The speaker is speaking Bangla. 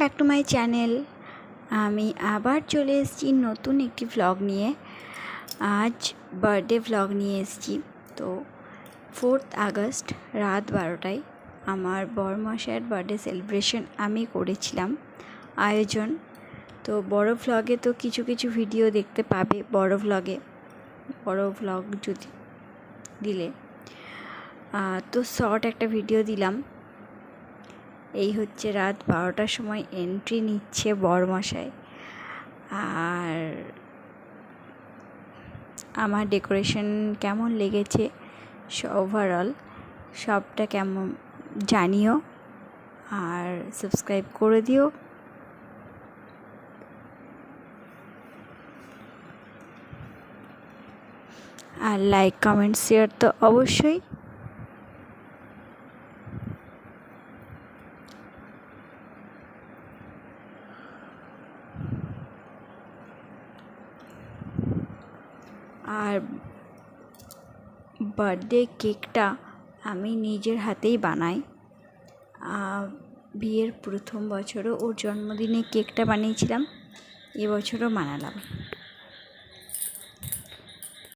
ব্যাক টু মাই চ্যানেল আমি আবার চলে এসেছি নতুন একটি ভ্লগ নিয়ে। আজ বার্থডে ভ্লগ নিয়ে এসেছি। তো ফোর্থ আগস্ট, রাত বারোটায় আমার বরমশাইয়ের বার্থডে সেলিব্রেশন আমি করেছিলাম আয়োজন। তো বড় ভ্লগে তো কিছু কিছু ভিডিও দেখতে পাবে বড় ভ্লগে বড় ভ্লগ যদি দিলে। তো শর্ট একটা ভিডিও দিলাম। এই হচ্ছে রাত বারোটার সময় এন্ট্রি নিচ্ছে বরমশাই। আর আমার ডেকোরেশন কেমন লেগেছে? ওভারঅল সবটা কেমন জানিও আর সাবস্ক্রাইব করে দিও। আর লাইক কমেন্ট শেয়ার তো অবশ্যই। আর বার্থডে কেকটা আমি নিজের হাতেই বানাই। বিয়ের প্রথম বছরও ওর জন্মদিনে কেকটা বানিয়েছিলাম এবছরও বানালাম।